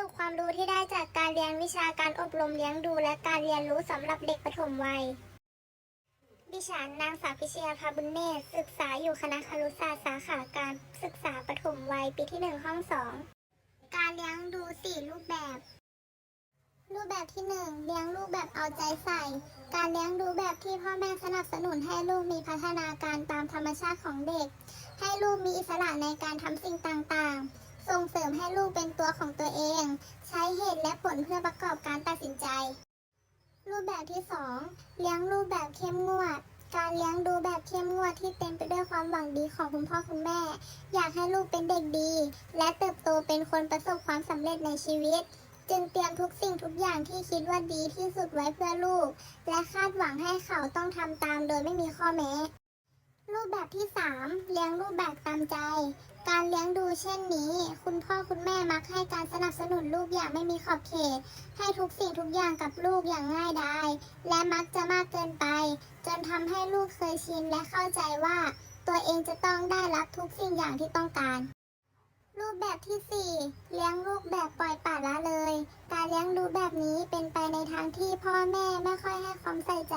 รุปความรู้ที่ได้จากการเรียนวิชาการอบรมเลี้ยงดู และการเรียนรู้สำหรับเด็กปฐมวัย ดิฉันนางสาวพิเชียาภาบุญเนตรศึกษาอยู่คณะครุศาสตร์สาขาการศึกษาปฐมวัยปีที่หนึ่งห้องสองการเลี้ยงดูสี่รูปแบบ รูปแบบที่หนึ่งเลี้ยงลูกแบบเอาใจใส่ การเลี้ยงดูแบบที่พ่อแม่สนับสนุนให้ลูกมีพัฒนาการตามธรรมชาติของเด็ก ให้ลูกมีอิสระในการทำสิ่งต่างๆ ส่งเสริมให้ลูกเป็นตัวของตัวเอง ใช้เหตุและผลเพื่อประกอบการตัดสินใจ รูปแบบที่สองเลี้ยงลูกแบบเข้มงวด การเลี้ยงดูแบบเข้มงวดที่เต็มไปด้วยความหวังดีของคุณพ่อคุณแม่ อยากให้ลูกเป็นเด็กดี และเติบโตเป็นคนประสบความสำเร็จในชีวิต จึงเตรียมทุกสิ่งทุกอย่างที่คิดว่าดีที่สุดไว้เพื่อลูก และคาดหวังให้เขาต้องทำตามโดยไม่มีข้อแม้ รูปแบบที่ 3 เลี้ยงลูกแบบตามใจ การเลี้ยงดูเช่นนี้ คุณพ่อคุณแม่มักให้การสนับสนุนลูกอย่างไม่มีขอบเขต ให้ทุกสิ่งทุกอย่างกับลูกอย่างง่ายดายและมักจะมากเกินไป จนทำให้ลูกเคยชินและเข้าใจว่า ตัวเองจะต้องได้รับทุกสิ่งอย่างที่ต้องการรูปแบบที่ 4 เลี้ยงลูกแบบปล่อยปละละเลย การเลี้ยงดูแบบนี้เป็นไปในทางที่พ่อแม่ไม่ค่อยให้ความใส่ใจ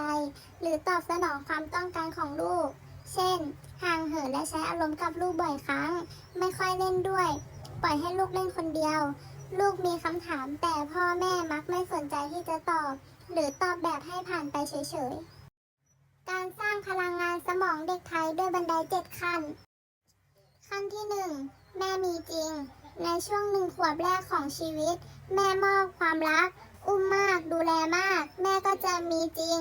หรือตอบสนองความต้องการของลูก เช่น ห่างเหินและใช้อารมณ์กับลูกบ่อยครั้ง ไม่ค่อยเล่นด้วย ปล่อยให้ลูกเล่นคนเดียว ลูกมีคำถามแต่พ่อแม่มักไม่สนใจที่จะตอบ หรือตอบแบบให้ผ่านไปเฉยๆ การสร้างพลังงานสมองเด็กไทยด้วยบันไดเจ็ดขั้น ขั้นที่หนึ่งแม่มีจริง ในช่วงหนึ่งขวบแรกของชีวิต แม่มอบความรัก อุ้มมาก ดูแลมาก แม่ก็จะมีจริง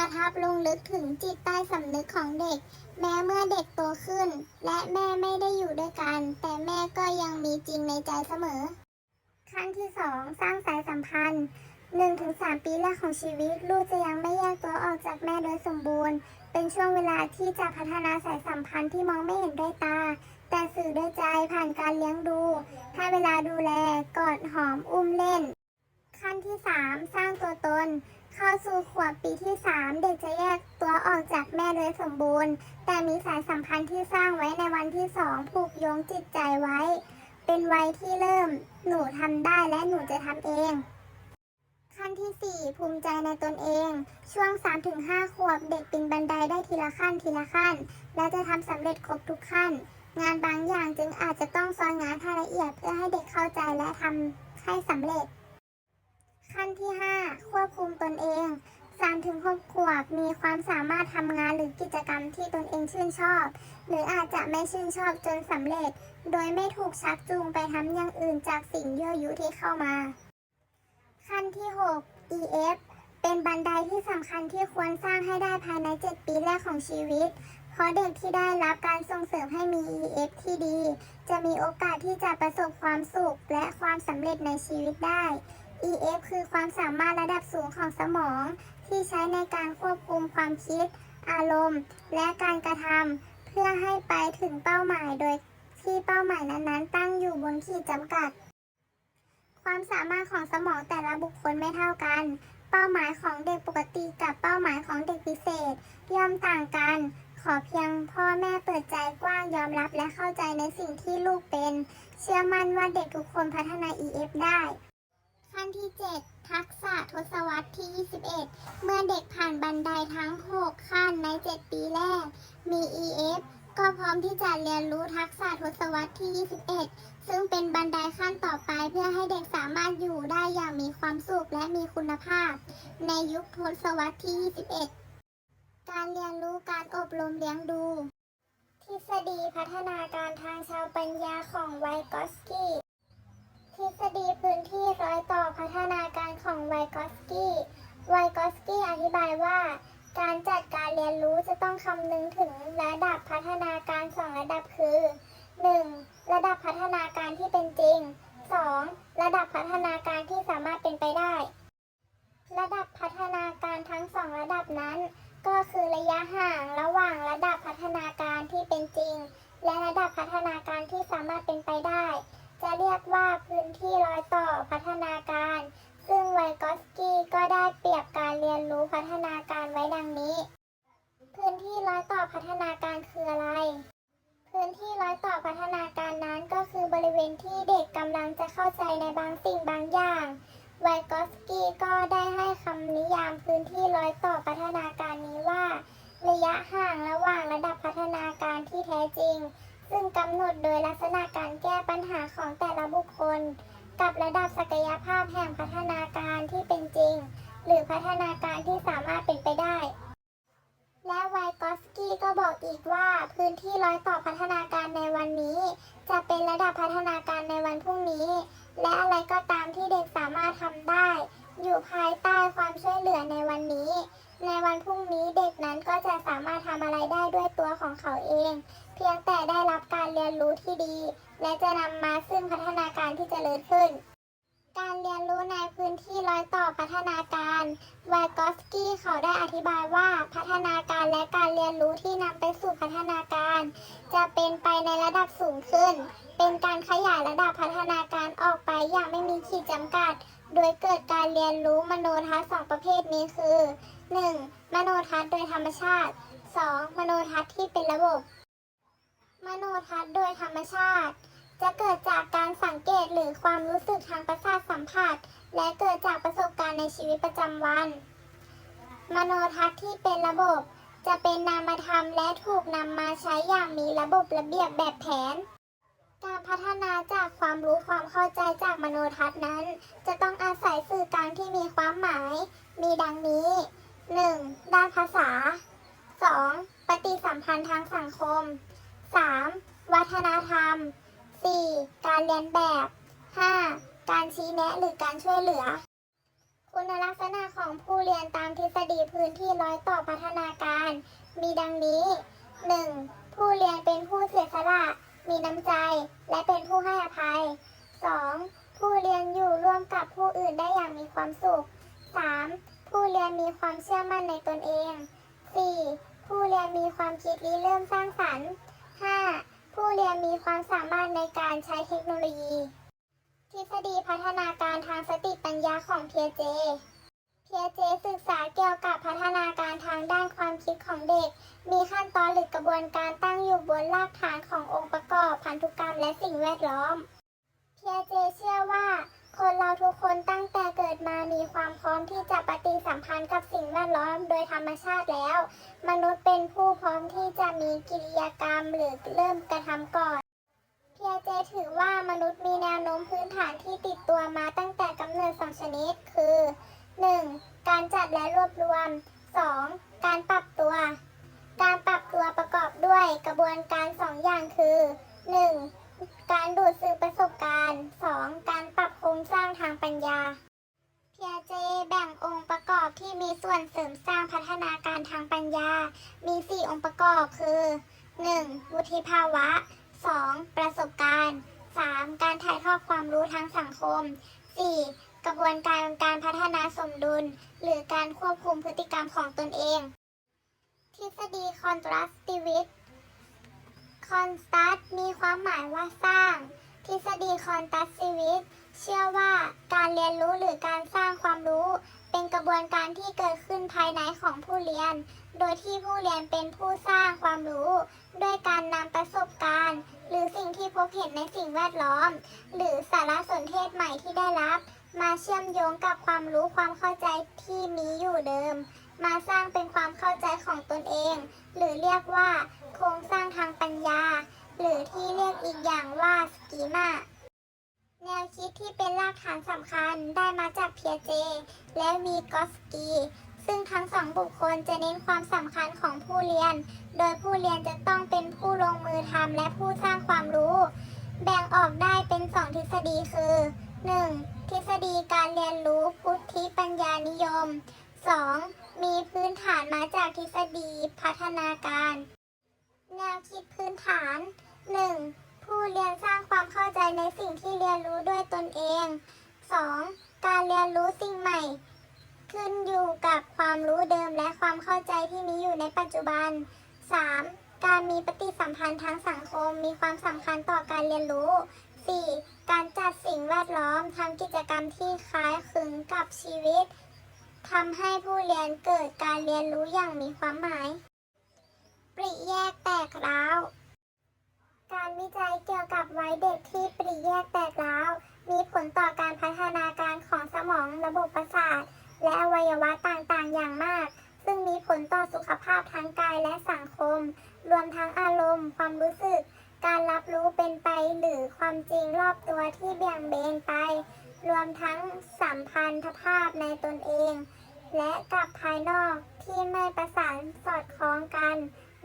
ประทับลงลึกถึงจิตใต้สำนึกของเด็ก แม้เมื่อเด็กโตขึ้น และแม่ไม่ได้อยู่ด้วยกัน แต่แม่ก็ยังมีจริงในใจเสมอ ขั้นที่สองสร้างสายสัมพันธ์ 1-3 ปีแรกของชีวิต ลูกจะยังไม่แยกตัวออกจากแม่โดยสมบูรณ์ เป็นช่วงเวลาที่จะพัฒนาสายสัมพันธ์ที่มองไม่เห็นด้วยตา แต่สื่อด้วยใจผ่านการเลี้ยงดู ให้เวลาดูแลกอดหอมอุ้มเล่น ขั้นที่ 3 สร้างตัวตน เข้าสู่ขวบปีที่ 3 เด็กจะแยกตัวออกจากแม่โดยสมบูรณ์ แต่มีสายสัมพันธ์ที่สร้างไว้ในวันที่ 2 ผูกโยงจิตใจไว้ เป็นวัยที่เริ่ม หนูทำได้และหนูจะทำเอง ขั้นที่ 4 ภูมิใจในตนเอง ช่วง 3-5 ขวบเด็กปีนบันไดได้ทีละขั้นทีละขั้น และจะทำสำเร็จครบทุกขั้น งานบางอย่างจึงอาจจะต้องซ้อนงานให้ละเอียดเพื่อให้เด็กเข้าใจและทำให้สำเร็จ ขั้นที่ 5 ควบคุมตนเอง 3-6 ขวบมีความสามารถทำงานหรือกิจกรรมที่ตนเองชื่นชอบ หรืออาจจะไม่ชื่นชอบจนสำเร็จ โดยไม่ถูกชักจูงไปทำอย่างอื่นจากสิ่งยั่วยุที่เข้ามา ขั้นที่ 6 EF เป็นบันไดที่สำคัญที่ควรสร้างให้ได้ภายใน 7 ปีแรกของชีวิต เพราะเด็กที่ได้รับการส่งเสริมให้มี EF ที่ดี จะมีโอกาสที่จะประสบความสุขและความสำเร็จในชีวิตได้ EF คือความสามารถระดับสูงของสมอง ที่ใช้ในการควบคุมความคิด อารมณ์ และการกระทำเพื่อให้ไปถึงเป้าหมายโดยที่เป้าหมายนั้นๆ ตั้งอยู่บนขีดจำกัด ความสามารถของสมองแต่ละบุคคลไม่เท่ากัน เป้าหมายของเด็กปกติกับเป้าหมายของเด็กพิเศษ ย่อมต่างกัน ขอเพียงพ่อแม่เปิดใจกว้างยอมรับและเข้าใจในสิ่งที่ลูกเป็น เชื่อมั่นว่าเด็กทุกคนพัฒนา EF ได้ ขั้นที่ 7 ทักษะทศวรรษที่ 21 เมื่อเด็กผ่านบันไดทั้ง 6 ขั้นใน 7 ปีแรก มี EF ก็พร้อมที่จะเรียนรู้ทักษะทศวรรษที่ 21 ซึ่งเป็นบันไดขั้นต่อไปเพื่อให้เด็กสามารถอยู่ได้อย่างมีความสุขและมีคุณภาพ ในยุคทศวรรษที่ 21 การเรียนรู้การอบรมเลี้ยงดูทฤษฎีพัฒนาการทางชาวปัญญาของไวกอสกี้ ทฤษฎีพื้นที่ร้อยต่อพัฒนาการ ของไวกอสกี้ไวกอสกี้อธิบายว่า การจัดการเรียนรู้จะต้องคำนึงถึงระดับพัฒนาการสองระดับคือ 1. ระดับพัฒนาการที่เป็นจริง 2. ระดับพัฒนาการที่สามารถเป็นไปได้ ระดับพัฒนาการทั้งสองระดับนั้น ก็คือระยะห่างระหว่างระดับพัฒนาการที่เป็นจริง และระดับพัฒนาการที่สามารถเป็นไปได้ จะเรียกว่าพื้นที่รอยต่อพัฒนาการ ซึ่งไวกอสกี้ก็ได้เปรียบการเรียนรู้พัฒนาการไว้ดังนี้ พื้นที่ร้อยต่อพัฒนาการคืออะไรพื้พื้นที่ร้อยต่อพัฒนาการนั้นก็คือบริเวณที่เด็กกำลังจะเข้าใจในบางสิ่งบางอย่างไวกอสกี้ก็ได้ให้คำนิยามพื้นที่ร้อยต่อพัฒนาการนี้ว่า ระยะห่างระหว่างระดับพัฒนาการที่แท้จริง ซึ่งกำหนดโดยลักษณะการแก้ปัญหาของแต่ละบุคคล กับระดับศักยภาพแห่งพัฒนาการที่เป็นจริง หรือพัฒนาการที่สามารถเป็นไปได้ และไวกอสกี้ก็บอกอีกว่าพื้นที่ร้อยต่อพัฒนาการในวันนี้ จะเป็นระดับพัฒนาการในวันพรุ่งนี้ และอะไรก็ตามที่เด็กสามารถทำได้ อยู่ภายใต้ความช่วยเหลือในวันนี้ ในวันพรุ่งนี้เด็กนั้นก็จะสามารถทำอะไรได้ด้วยตัวของเขาเอง เพียงแต่ได้รับการเรียนรู้ที่ดี และจะนำมาซึ่งพัฒนาการที่จเจริญขึ้น การเรียนรู้ในพื้นที่ร้อยต่อพัฒนาการวากอสกี้เขาได้อธิบายว่าพัฒนาการและการเรียนรู้ที่นำไปสู่พัฒนาการ จะเป็นไปในระดับสูงขึ้น เป็นการขยายระดับพัฒนาการออกไปอย่างไม่มีขีดจำกัด โดยเกิดการเรียนรู้มโนทัศน์สองประเภทนี้คือ 1. มโนทัศน์โดยธรรมชาติ 2. มโนทัศน์ที่เป็นระบบ มโนทัศน์โดยธรรมชาติ จะเกิดจากการสังเกตหรือความรู้สึกทางประสาทสัมผัส และเกิดจากประสบการณ์ในชีวิตประจำวัน มโนทัศน์ที่เป็นระบบ จะเป็นนามธรรมและถูกนำมาใช้อย่างมีระบบระเบียบแบบแผน การพัฒนาจากความรู้ความเข้าใจจากมโนทัศน์นั้น จะต้องอาศัยสื่อกลางที่มีความหมาย มีดังนี้ 1. ด้านภาษา 2. ปฏิสัมพันธ์ทางสังคม 3. วัฒนธรรม 4. การเรียนแบบ 5. การชี้แนะหรือการช่วยเหลือ คุณลักษณะของผู้เรียนตามทฤษฎีพื้นที่ร้อยต่อพัฒนาการ มีดังนี้ 1. ผู้เรียนเป็นผู้เสียสละ มีน้ำใจ และเป็นผู้ให้อภัย 2. ผู้เรียนอยู่ร่วมกับผู้อื่นได้อย่างมีความสุข 3. ผู้เรียนมีความเชื่อมั่นในตนเอง 4. ผู้เรียนมีความคิดริเริ่มสร้างสรรค์ 5. ผู้เรียนมีความสามารถในการใช้เทคโนโลยี ทฤษฎีพัฒนาการทางสติปัญญาของเพียเจ เพียเจศึกษาเกี่ยวกับพัฒนาการทางด้านความคิดของเด็ก มีขั้นตอนหรือกระบวนการตั้งอยู่บนรากฐานขององค์ประกอบพันธุกรรมและสิ่งแวดล้อม เพียเจเชื่อว่า คนเราทุกคนตั้งแต่เกิดมามีความพร้อมที่จะปฏิสัมพันธ์กับสิ่งแวดล้อมโดยธรรมชาติแล้ว มนุษย์เป็นผู้พร้อมที่จะมีกิริยากรรมหรือเริ่มกระทำก่อนเพียเจถือว่ามนุษย์มีแนวโน้มพื้นฐานที่ติดตัวมาตั้งแต่กำเนิดสองชนิด คือ 1. การจัดและรวบรวม 2. การปรับตัว การปรับตัวประกอบด้วยกระบวนการสองอย่างคือ 1. การดูดซึมประสบการณ์ 2. การปรับโครงสร้างทางปัญญาเพียเจแบ่งองค์ประกอบที่มีส่วนเสริมสร้างพัฒนาการทางปัญญา มี 4 องค์ประกอบคือ 1. วุฒิภาวะ 2. ประสบการณ์ 3. การถ่ายทอดความรู้ทางสังคม 4. กระบวนการการพัฒนาสมดุล หรือการควบคุมพฤติกรรมของตนเอง ทฤษฎี constructivist คอนสตัสมีความหมายว่าสร้าง ทฤษฎีคอนตัสซิวิสเชื่อว่าการเรียนรู้หรือการสร้างความรู้ เป็นกระบวนการที่เกิดขึ้นภายในของผู้เรียน โดยที่ผู้เรียนเป็นผู้สร้างความรู้ ด้วยการนำประสบการณ์ หรือสิ่งที่พบเห็นในสิ่งแวดล้อม หรือสารสนเทศใหม่ที่ได้รับ มาเชื่อมโยงกับความรู้ความเข้าใจที่มีอยู่เดิม มาสร้างเป็นความเข้าใจของตนเอง หรือเรียกว่า โครงสร้างทางปัญญา หรือที่เรียกอีกอย่างว่าสกีมาแนวคิดที่เป็นรากฐานสำคัญได้มาจากเพียเจ และวีกอสกี ซึ่งทั้งสองบุคคลจะเน้นความสำคัญของผู้เรียน โดยผู้เรียนจะต้องเป็นผู้ลงมือทำและผู้สร้างความรู้ แบ่งออกได้เป็นสองทฤษฎีคือ 1. ทฤษฎีการเรียนรู้พุทธิปัญญานิยม 2. มีพื้นฐานมาจากทฤษฎีพัฒนาการ แนวคิดพื้นฐาน 1. ผู้เรียนสร้างความเข้าใจในสิ่งที่เรียนรู้ด้วยตนเอง 2. การเรียนรู้สิ่งใหม่ ขึ้นอยู่กับความรู้เดิมและความเข้าใจที่มีอยู่ในปัจจุบัน 3. การมีปฏิสัมพันธ์ทางสังคมมีความสำคัญต่อการเรียนรู้ 4. การจัดสิ่งแวดล้อมทำกิจกรรมที่คล้ายคลึงกับชีวิตทำให้ผู้เรียนเกิดการเรียนรู้อย่างมีความหมาย ปริแยกแตกร้าว การวิจัยเกี่ยวกับวัยเด็กที่ปรีแยกแตกร้าว มีผลต่อการพัฒนาการของสมองระบบประสาท และอวัยวะต่างๆ อย่างมาก ซึ่งมีผลต่อสุขภาพทั้งกายและสังคม รวมทั้งอารมณ์ ความรู้สึก การรับรู้เป็นไปหรือความจริงรอบตัวที่เบี่ยงเบนไป รวมทั้งสัมพันธภาพในตนเอง และกับภายนอกที่ไม่ประสานสอดคล้องกัน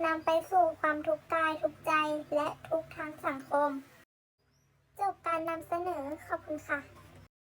นำไปสู่ความทุกข์กายทุกใจและทุกทางสังคม จบการนำเสนอขอบคุณค่ะ